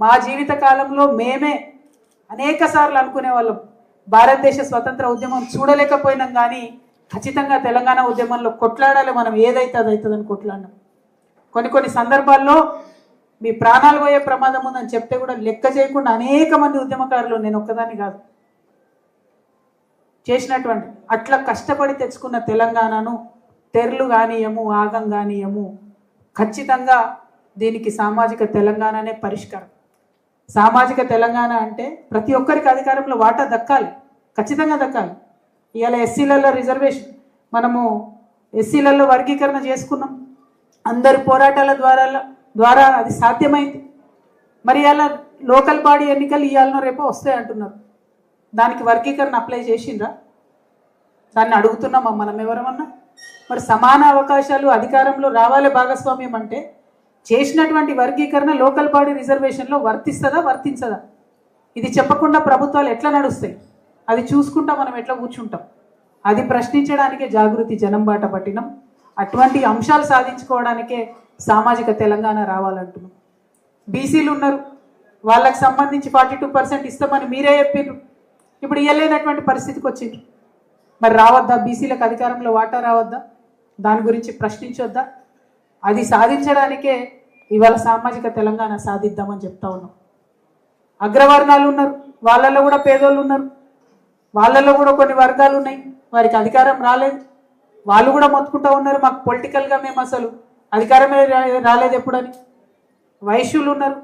మా జీవిత కాలంలో మేమే అనేక సార్లు అనుకునే వాళ్ళం. భారతదేశ స్వతంత్ర ఉద్యమం చూడలేకపోయినాం కానీ ఖచ్చితంగా తెలంగాణ ఉద్యమంలో కొట్లాడాలి మనం. ఏదైతే అది అవుతుందని కొట్లాడినాం. కొన్ని కొన్ని సందర్భాల్లో మీ ప్రాణాలు పోయే ప్రమాదం ఉందని చెప్తే కూడా లెక్క చేయకుండా అనేక మంది ఉద్యమకారులు నేను ఒక్కదాన్ని కాదు. చేసినటువంటి అట్లా కష్టపడి తెచ్చుకున్న తెలంగాణను తెరలు కానీయము ఆగం కానీయము ఖచ్చితంగా దీనికి సామాజిక తెలంగాణనే పరిష్కారం. సామాజిక తెలంగాణ అంటే ప్రతి ఒక్కరికి అధికారంలో వాటా దక్కాలి ఖచ్చితంగా దక్కాలి. ఇవాళ ఎస్సీలలో రిజర్వేషన్ మనము ఎస్సీలలో వర్గీకరణ చేసుకున్నాం. అందరి పోరాటాల ద్వారా ద్వారా అది సాధ్యమైంది. మరి అలా లోకల్ బాడీ ఎన్నికలు ఇవాళనో రేపో వస్తాయి అంటున్నారు. దానికి వర్గీకరణ అప్లై చేసిండ్రా? దాన్ని అడుగుతున్నామా మనం ఎవరమన్నా మరి సమాన అవకాశాలు అధికారంలో రావాలి భాగస్వామ్యం అంటే చేసినటువంటి వర్గీకరణ లోకల్ బాడీ రిజర్వేషన్లో వర్తిస్తుందా వర్తించదా? ఇది చెప్పకుండా ప్రభుత్వాలు ఎట్లా నడుస్తాయి? అది చూసుకుంటా మనం ఎట్లా కూర్చుంటాం? అది ప్రశ్నించడానికే జాగృతి జనం బాట పట్టినం. అటువంటి అంశాలు సాధించుకోవడానికే సామాజిక తెలంగాణ రావాలంటున్నాం. బీసీలు ఉన్నారు. వాళ్ళకి సంబంధించి ఫార్టీ టూ పర్సెంట్ ఇస్తామని మీరే చెప్పారు ఇప్పుడు ఇవ్వలేనటువంటి పరిస్థితికి వచ్చిండ్రు మరి రావద్దా? బీసీలకు అధికారంలో వాటా రావద్దా? దాని గురించి ప్రశ్నించొద్దా? అది సాధించడానికే ఇవాళ సామాజిక తెలంగాణ సాధిద్దామని చెప్తా ఉన్నాం. అగ్రవర్ణాలు ఉన్నారు వాళ్ళల్లో కూడా పేదోళ్ళు ఉన్నారు వాళ్ళల్లో కూడా కొన్ని వర్గాలు ఉన్నాయి వారికి అధికారం రాలేదు. వాళ్ళు కూడా మొత్తుకుంటా ఉన్నారు మాకు పొలిటికల్గా మేము అసలు అధికారమే రాలేదు ఎప్పుడని. వైశ్యులు ఉన్నారు